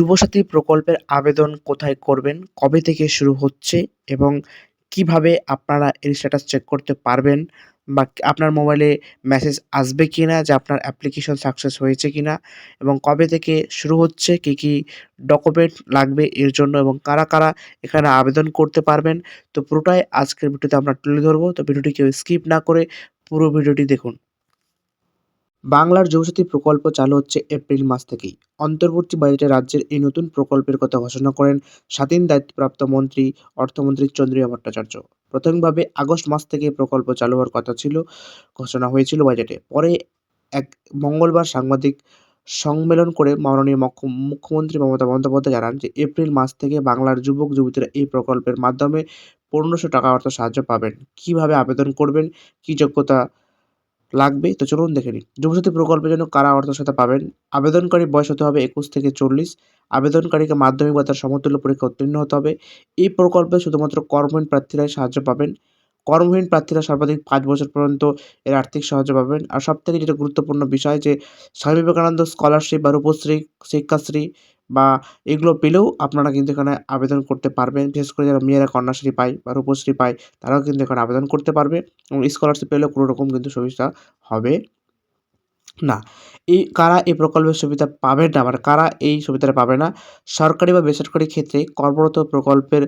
যুবসাথী প্রকল্পের আবেদন কোথায় করবেন, কবে থেকে শুরু হচ্ছে এবং কীভাবে আপনারা এর স্ট্যাটাস চেক করতে পারবেন বা আপনার মোবাইলে মেসেজ আসবে কি না যে আপনার অ্যাপ্লিকেশন সাকসেস হয়েছে কি না এবং কবে থেকে শুরু হচ্ছে, কী কী ডকুমেন্ট লাগবে এর জন্য এবং কারা কারা এখানে আবেদন করতে পারবেন। তো পুরোটাই আজকের ভিডিওতে আমরা তুলে ধরবো। তো ভিডিওটি কেউ স্কিপ না করে পুরো ভিডিওটি দেখুন। বাংলার যুবসাথী প্রকল্প চালু হচ্ছে এপ্রিল মাস থেকেই। অন্তর্বর্তী বাজেটে রাজ্যের এই নতুন প্রকল্পের কথা ঘোষণা করেন স্বাধীন দায়িত্বপ্রাপ্ত মন্ত্রী, অর্থমন্ত্রী চন্দ্রিয়া ভট্টাচার্য। প্রথমভাবে আগস্ট মাস থেকে প্রকল্প চালু হওয়ার কথা ছিল, ঘোষণা হয়েছিল বাজেটে। পরে এক মঙ্গলবার সাংবাদিক সম্মেলন করে মাননীয় মুখ্যমন্ত্রী মমতা বন্দ্যোপাধ্যায় জানান যে এপ্রিল মাস থেকে বাংলার যুবক, যুবতীরা এই প্রকল্পের মাধ্যমে পনেরোশো টাকা অর্থ সাহায্য পাবেন। কীভাবে আবেদন করবেন? কি যোগ্যতা লাগবে, তো চলুন দেখে নিন যুবসাথী প্রকল্পের জন্য কারা অর্থ সহায়তা পাবেন? আবেদনকারী বয়স হতে হবে একুশ থেকে চল্লিশ। আবেদনকারীকে মাধ্যমিক বা তার সমতুল্য পরীক্ষা উত্তীর্ণ হতে হবে। এই প্রকল্পে শুধুমাত্র কর্মহীন প্রার্থীরাই সাহায্য পাবেন। কর্মহীন প্রার্থীরা সর্বাধিক পাঁচ বছর পর্যন্ত এর আর্থিক সাহায্য পাবেন। আর সবথেকে যেটা গুরুত্বপূর্ণ বিষয় যে স্বামী বিবেকানন্দ স্কলারশিপ বা রূপশ্রী, শিক্ষাশ্রী বা এগুলো পেলেও আপনারা কিন্তু এখানে আবেদন করতে পারবেন। বিশেষ করে যারা মেয়েরা কন্যাশ্রী পায় বা রূপশ্রী পায়, তারাও কিন্তু এখানে আবেদন করতে পারবে এবং স্কলারশিপ পেলেও কোনো রকম কিন্তু সুবিধা হবে না। এই কারা এই প্রকল্পের সুবিধা পাবে না? মানে কারা এই সুবিধাটা পাবে না? সরকারি বা বেসরকারি ক্ষেত্রে কর্মরত প্রকল্পের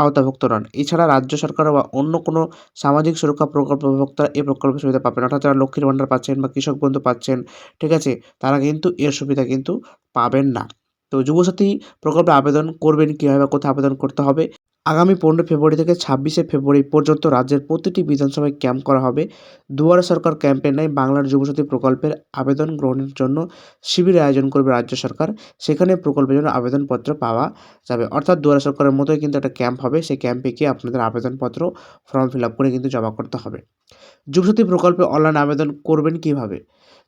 আওতাভুক্ত নন। এছাড়া রাজ্য সরকার বা অন্য কোনো সামাজিক সুরক্ষা প্রকল্প ভোক্তারা এই প্রকল্পের সুবিধা পাবেন অর্থাৎ যারা লক্ষ্মীর ভাণ্ডার পাচ্ছেন বা কৃষক বন্ধু পাচ্ছেন, ঠিক আছে, তারা কিন্তু এর সুবিধা কিন্তু পাবেন না। তো যুবসাথী প্রকল্পে আবেদন করবেন কীভাবে কোথায় আবেদন করতে হবে? আগামী পনেরো ফেব্রুয়ারি থেকে ছাব্বিশে ফেব্রুয়ারি পর্যন্ত রাজ্যের প্রতিটি বিধানসভায় ক্যাম্প করা হবে। দুয়ারে সরকার ক্যাম্পের ন্যায় বাংলার যুবসাথী প্রকল্পের আবেদন গ্রহণের জন্য শিবিরের আয়োজন করবে রাজ্য সরকার। সেখানে প্রকল্পের জন্য আবেদনপত্র পাওয়া যাবে। অর্থাৎ দুয়ারে সরকারের মতোই কিন্তু একটা ক্যাম্প হবে। সেই ক্যাম্পে গিয়ে আপনাদের আবেদনপত্র, ফর্ম ফিল আপ করে কিন্তু জমা করতে হবে। যুবসাথী প্রকল্পে অনলাইন আবেদন করবেন কীভাবে?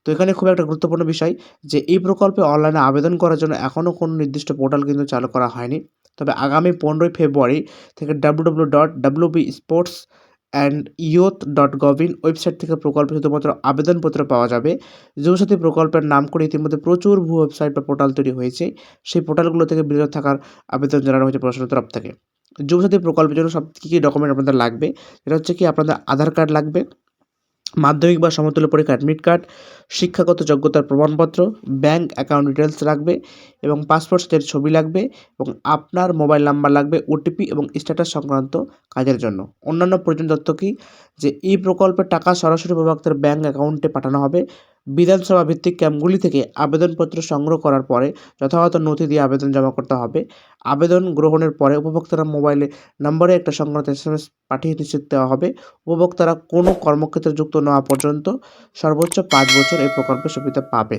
তো এখানে খুব একটা গুরুত্বপূর্ণ বিষয় যে, এই প্রকল্পে অনলাইনে আবেদন করার জন্য এখনও কোনো নির্দিষ্ট পোর্টাল কিন্তু চালু করা হয়নি। তবে আগামী পনেরোই ফেব্রুয়ারি থেকে W dot W B sports and youth dot gov in website থেকে প্রকল্পে শুধুমাত্র আবেদনপত্র পাওয়া যাবে। যুবসাথী প্রকল্পের নাম করে ইতিমধ্যে প্রচুর ভূ ওয়েবসাইট বা পোর্টাল তৈরি হয়েছে। সেই পোর্টালগুলো থেকে বিরত থাকার আবেদন জানানো হয়েছে প্রশাসনের তরফ থেকে। যুবসাথী প্রকল্পের জন্য সব কী কী ডকুমেন্ট আপনাদের লাগবে? এটা হচ্ছে কি আপনাদের আধার কার্ড লাগবে মাধ্যমিক বা সমতুল্য পরীক্ষা অ্যাডমিট কার্ড শিক্ষাগত যোগ্যতার প্রমাণপত্র ব্যাঙ্ক অ্যাকাউন্ট ডিটেলস লাগবে এবং পাসপোর্ট সাইজের ছবি লাগবে এবং আপনার মোবাইল নাম্বার লাগবে ওটিপি এবং স্ট্যাটাস সংক্রান্ত কাজের জন্য। অন্যান্য প্রয়োজন তথ্য কী? যে এই প্রকল্পের টাকা সরাসরি উপভোক্তার ব্যাঙ্ক অ্যাকাউন্টে পাঠানো হবে। বিধানসভা ভিত্তিক ক্যাম্পগুলি থেকে আবেদনপত্র সংগ্রহ করার পরে যথাযথ নথি দিয়ে আবেদন জমা করতে হবে। আবেদন গ্রহণের পরে উপভোক্তারা মোবাইলে নম্বরে একটা সংক্রান্ত এস এম এস পাঠিয়ে নিশ্চিত দেওয়া হবে। উপভোক্তারা কোনো কর্মক্ষেত্রে যুক্ত না পর্যন্ত সর্বোচ্চ পাঁচ বছর এই প্রকল্পের সুবিধা পাবে।